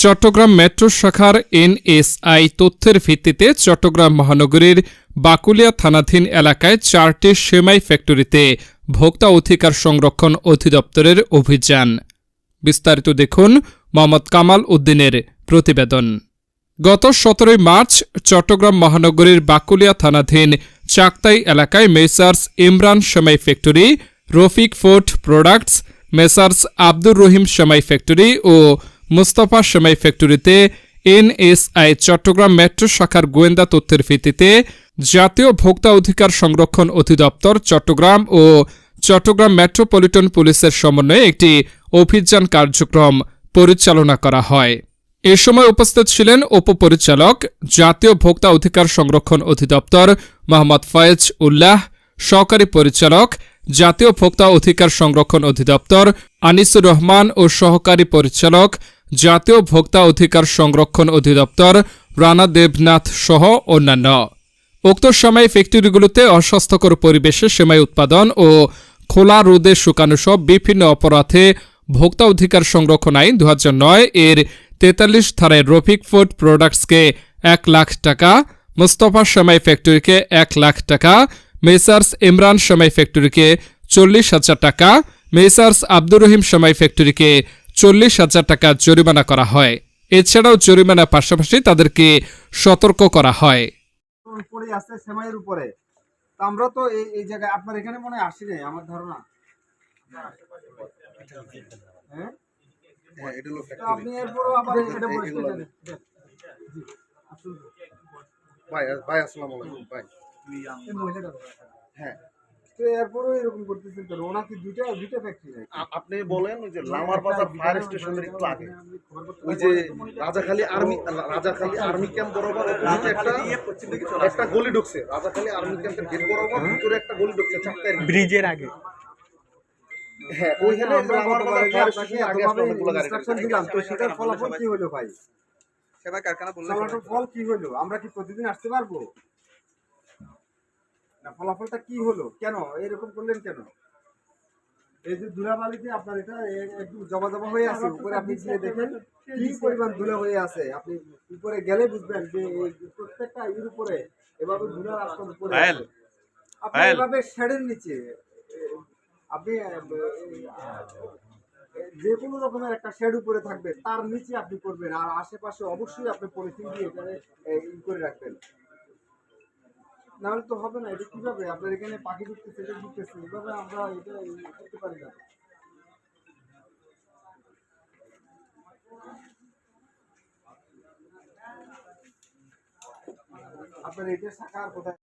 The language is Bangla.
চট্টগ্রাম মেট্রো শাখার এনএসআই তথ্যের ভিত্তিতে চট্টগ্রাম মহানগরীর বাকুলিয়া থানাধীন এলাকায় চারটি সেমাই ফ্যাক্টরিতে ভোক্তা অধিকার সংরক্ষণ অধিদপ্তরের অভিযান। বিস্তারিত দেখুন মোহাম্মদ কামাল উদ্দিনের প্রতিবেদন। গত সতেরোই মার্চ চট্টগ্রাম মহানগরীর বাকুলিয়া থানাধীন চাকতাই এলাকায় messrs Imran Semai factory, Rafiq fort products, messrs Abdur Rahim Semai factory ও মুস্তফা সেমাই ফ্যাক্টরিতে এনএসআই চট্টগ্রাম মেট্রো শাখার গোয়েন্দা তথ্যের ভিত্তিতে জাতীয় ভোক্তা অধিকার সংরক্ষণ অধিদপ্তর চট্টগ্রাম ও চট্টগ্রাম মেট্রোপলিটন পুলিশের সমন্বয়ে একটি অভিযান কার্যক্রম পরিচালনা করা হয়। এ সময় উপস্থিত ছিলেন উপপরিচালক, জাতীয় ভোক্তা অধিকার সংরক্ষণ অধিদপ্তর মোহাম্মদ ফয়েজ উল্লাহ, সহকারী পরিচালক, জাতীয় ভোক্তা অধিকার সংরক্ষণ অধিদপ্তর আনিসুর রহমান ও সহকারী পরিচালক জাতীয় ভোক্তা অধিকার সংরক্ষণ অধিদপ্তর রানা দেবনাথ সহ অন্যান্য। উক্ত সময় ফ্যাক্টরিগুলোতে অস্বাস্থ্যকর পরিবেশে সেমাই উৎপাদন ও খোলা রোদে শুকানো সব বিভিন্ন অপরাধে ভোক্তা অধিকার সংরক্ষণ আইন দু হাজার নয় এর তেতাল্লিশ ধারায় রফিক ফুড প্রোডাক্টসকে এক লাখ টাকা, মুস্তফা সেমাই ফ্যাক্টরিকে এক লাখ টাকা, মেসার্স ইমরান সেমাই ফ্যাক্টরিকে চল্লিশ হাজার টাকা, মেসার্স আব্দুর রহিম সেমাই ফ্যাক্টরিকে চল্লিশ হাজার টাকা জরিমানা করা হয় এছাড়াও জরিমানার পাশাপাশি তাদেরকে সতর্ক করা হয় উপরে আছে সেমাইয়ের উপরে তা আমরা তো এই এই জায়গায় আপনার এখানে মনে হয় আসি নাই আমার ধারণা হ্যাঁ। আপনি এরপরও আবার এটা পরিষ্কার করেন। দেন। জি, আসুন। ভাই ভাই আসসালামু আলাইকুম ভাই এই মহিলাটা বলো। হ্যাঁ তো এরপরও এরকম করতেছেন কেন? ওনার কি দুইটা দুইটা ফ্যাক্টরি নাকি আপনি বলেন ওই যে লামার বাজার ফায়ার স্টেশনের একটু আগে। আপনি খবর করতে ওই যে Rajakhali army Rajakhali army camp বরাবর একটা একটা গলি ঢুকছে। রাজাখালী আর্মি ক্যাম্পের গেট বরাবর ভিতরে একটা গলি ঢুকছে চাক্কার ব্রিজের আগে। হ্যাঁ ওইখানে লামার বাজার ফায়ার স্টেশনের আগে অনেকগুলো গাড়ি দিলাম তো সেটার ফলাফল কি হলো ভাই? সেবা কারখানা বললে ফলাফল ফল কি হলো? আমরা কি প্রতিদিন আসতে পারব? না ফলাফলটা কি হলো? কেন? এরকম করলেন কেন? এই যে ধুলাবালিতে আপনার এটা একটু জবা জবা হয়ে আছে উপরে আপনি গিয়ে দেখেন কি পরিমাণ ধুলা হয়ে আছে। আপনি উপরে গেলে বুঝবেন যে প্রত্যেকটা এর উপরে এভাবে ধুলা রাস্তার উপরে আপনি এভাবে শেডের নিচে আপনি যে কোনো রকমের একটা শেড উপরে থাকবে তার নিচে আপনি করবেন। আর আশেপাশে অবশ্যই আপনি পলিথিন দিয়ে করে রাখবেন। নাহলে তো হবে না, এটা কীভাবে? আপনার এখানে পাখি ঢুকতেছে এটা ঢুকতেছে, এভাবে আমরা এটা করতে পারি না। আপনার এটা শাখা কোথায়?